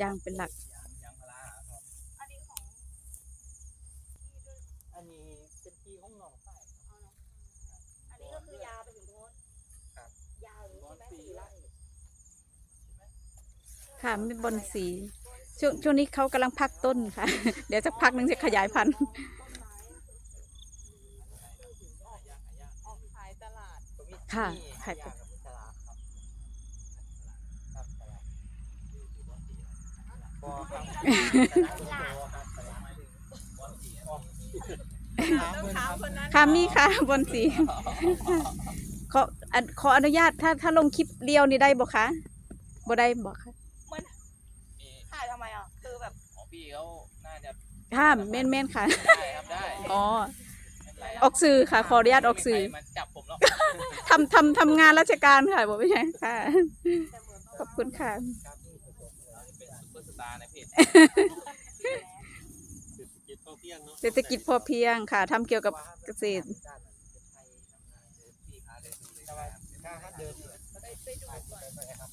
ยางเป็นหลัก ยางยางพาราครับ อันนี้ของที่ด้วยอันนี้เป็นที่ของหนองไส้ครับเอาเนาะอันนี้ก็คือยาวไปถึงโน้นครับยาวอย่างนี้ร้อนใช่ไหมปีสี่ไร่ไร่ค่ะมีบอนสีช่วงช่วงนี้เขากำลังพักต้นค่ะ เดี๋ยวสักพักหนึ่งจะขยายพันธุ์ต้นไม้ออกขายตลาดตรงนี้ค่ะที่ขายย ค่ะมีค่ะบอนสีขออันขออนุญาตถ้าถ้าลงคลิปเดียวนี่ได้บ่คะบ่ได้บ่คะมีถ่ายทำไมอะคือแบบของพี่เขาน่าจะค่ะแม่นแม่นค่ะได้ครับได้อ๋อไม่เป็นไรออกสื่อค่ะ ขออนุญาตออกสื่อไม่มีใครมาจับผมหรอกทำทำทำงานราชการค่ะบ่ไม่ใช่ค่ะ ขอบคุณค่ะ ครับนี่เป็นซุปเปอร์สตาร์ในเพจเศรษฐกิจพอเพียงเนาะเศรษฐกิจพอเพียงค่ะทำเกี่ยวกับเกษตรด้านนั้นเป็นไทยทำงานเดิน